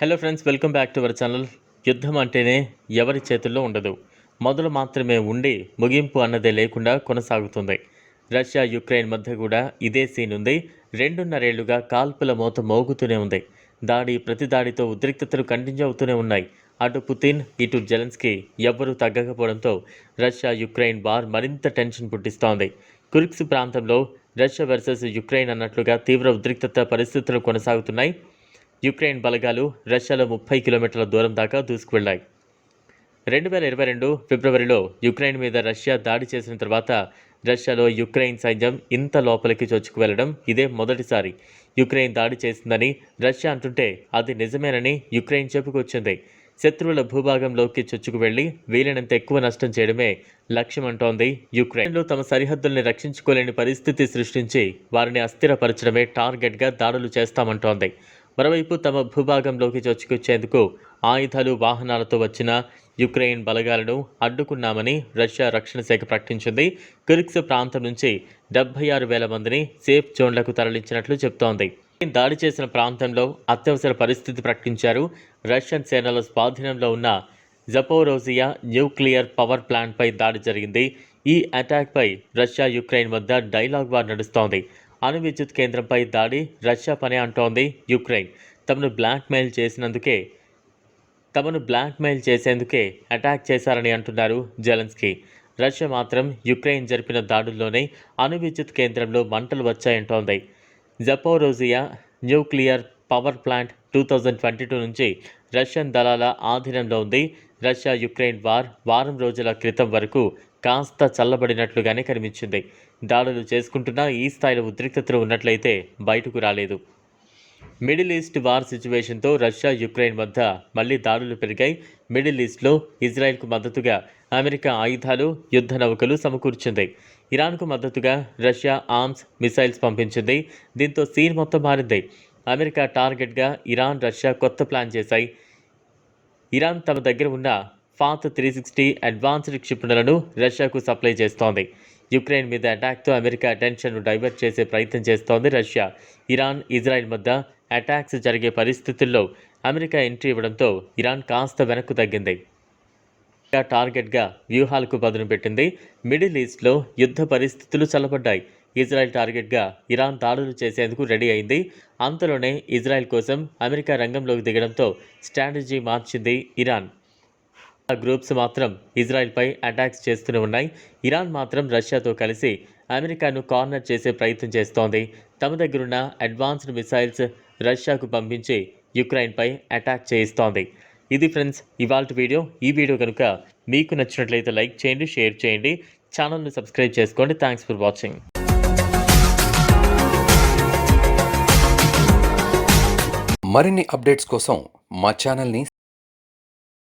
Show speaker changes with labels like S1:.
S1: Hello friends welcome back to our channel యుద్ధం అంటేనే ఎవరి చేతుల్లో ఉండదు. మొదలు మాత్రమే ఉండి ముగింపు అన్నదే లేకుండా కొనసాగుతుంది. రష్యా యుక్రెయిన్ మధ్య కూడా ఇదే సీన్ ఉంది. రెండున్నరేళ్ళుగా కాల్పుల మోత మోగుతూనే ఉంది. దాడి ప్రతి దాడితో ఉద్రిక్తతలు కంటిన్యూ అవుతూనే ఉన్నాయి. అటు పుతిన్ ఇటు జెలెన్స్కి ఎవ్వరూ తగ్గకపోవడంతో రష్యా యుక్రెయిన్ వార్ మరింత టెన్షన్ పుట్టిస్తోంది. కురిక్స్ ప్రాంతంలో రష్యా వర్సెస్ యుక్రెయిన్ అన్నట్లుగా తీవ్ర ఉద్రిక్తత పరిస్థితులు కొనసాగుతున్నాయి. యుక్రెయిన్ బలగాలు రష్యాలో ముప్పై కిలోమీటర్ల దూరం దాకా దూసుకువెళ్ళాయి రెండు వేల ఇరవై రెండు ఫిబ్రవరిలో యుక్రెయిన్ మీద రష్యా దాడి చేసిన తర్వాత రష్యాలో యుక్రెయిన్ సైన్యం ఇంత లోపలికి చొచ్చుకు వెళ్ళడం ఇదే మొదటిసారి యుక్రెయిన్ దాడి చేసిందని రష్యా అంటుంటే అది నిజమేనని యుక్రెయిన్ చెప్పుకొచ్చింది. శత్రువుల భూభాగంలోకి చొచ్చుకు వెళ్ళి వీలైనంత ఎక్కువ నష్టం చేయడమే లక్ష్యం అంటోంది యుక్రెయిన్లో తమ సరిహద్దుల్ని రక్షించుకోలేని పరిస్థితి సృష్టించి వారిని అస్థిరపరచడమే టార్గెట్గా దాడులు చేస్తామంటోంది. మరోవైపు తమ భూభాగంలోకి చొచ్చుకొచ్చేందుకు ఆయుధాలు వాహనాలతో వచ్చిన యుక్రెయిన్ బలగాలను అడ్డుకున్నామని రష్యా రక్షణ శాఖ ప్రకటించింది. కిర్క్స్ ప్రాంతం నుంచి డెబ్బై ఆరు వేల మందిని సేఫ్ జోన్లకు తరలించినట్లు చెబుతోంది దాడి చేసిన ప్రాంతంలో అత్యవసర పరిస్థితి ప్రకటించారు. రష్యన్ సేనల స్వాధీనంలో ఉన్న జపోరోజియా న్యూక్లియర్ పవర్ ప్లాంట్పై దాడి జరిగింది. ఈ అటాక్పై రష్యా యుక్రెయిన్ వద్ద డైలాగ్ వార్ నడుస్తోంది. అణు విద్యుత్ కేంద్రంపై దాడి రష్యా పని అంటోంది యుక్రెయిన్. తమను బ్లాక్మెయిల్ చేసినందుకే తమను బ్లాక్మెయిల్ చేసేందుకే అటాక్ చేశారని అంటున్నారు జెలెన్స్కీ. రష్యా మాత్రం యుక్రెయిన్ జరిపిన దాడుల్లోనే అణు విద్యుత్ కేంద్రంలో మంటలు వచ్చాయంటోంది. Zaporizhzhia nuclear power plant two thousand twenty two నుంచి రష్యన్ దళాల ఆధీనంలో ఉంది. రష్యా యుక్రెయిన్ వార్ వారం రోజుల క్రితం వరకు కాస్త చల్లబడినట్లుగానే కనిపించింది. దాడులు చేసుకుంటున్నా ఈ స్థాయిలో ఉద్రిక్తతలు ఉన్నట్లయితే బయటకు రాలేదు. మిడిల్ ఈస్ట్ వార్ సిచ్యువేషన్తో రష్యా యుక్రెయిన్ మధ్య మళ్ళీ దాడులు పెరిగాయి. మిడిల్ ఈస్ట్లో ఇజ్రాయెల్కు మద్దతుగా అమెరికా ఆయుధాలు యుద్ధ నౌకలు సమకూర్చింది. ఇరాన్కు మద్దతుగా రష్యా ఆర్మ్స్ మిసైల్స్ పంపించింది. దీంతో సీన్ మొత్తం మారింది. అమెరికా టార్గెట్గా ఇరాన్ రష్యా కొత్త ప్లాన్ చేశాయి. ఇరాన్ తమ దగ్గర ఉన్న ఫాత్ త్రీ సిక్స్టీ అడ్వాన్స్డ్ క్షిపణులను రష్యాకు సప్లై చేస్తోంది. యుక్రెయిన్ మీద అటాక్తో అమెరికా అటెన్షన్ను డైవర్ట్ చేసే ప్రయత్నం చేస్తోంది రష్యా. ఇరాన్ ఇజ్రాయెల్ మధ్య అటాక్స్ జరిగే పరిస్థితుల్లో అమెరికా ఎంట్రీ ఇవ్వడంతో ఇరాన్ కాస్త వెనక్కు తగ్గింది. టార్గెట్గా వ్యూహాలకు పదును పెట్టింది. మిడిల్ ఈస్ట్లో యుద్ధ పరిస్థితులు చల్లబడ్డాయి. ఇజ్రాయెల్ టార్గెట్గా ఇరాన్ దాడులు చేసేందుకు రెడీ అయింది. అంతలోనే ఇజ్రాయెల్ కోసం అమెరికా రంగంలోకి దిగడంతో స్ట్రాటజీ మార్చింది ఇరాన్. గ్రూప్స్ మాత్రం ఇజ్రాయెల్పై అటాక్స్ చేస్తూనే ఉన్నాయి. ఇరాన్ మాత్రం రష్యాతో కలిసి అమెరికాను కార్నర్ చేసే ప్రయత్నం చేస్తోంది. తమ దగ్గరున్న అడ్వాన్స్డ్ మిసైల్స్ రష్యాకు పంపించి యుక్రెయిన్పై అటాక్ చేయిస్తోంది. ఇది ఫ్రెండ్స్ ఇవాళ వీడియో. ఈ వీడియో కనుక మీకు నచ్చినట్లయితే లైక్ చేయండి షేర్ చేయండి. ఛానల్ను సబ్స్క్రైబ్ చేసుకోండి. థ్యాంక్స్ ఫర్ వాచింగ్
S2: మరిన్ని అప్డేట్స్ కోసం మా ఛానల్ని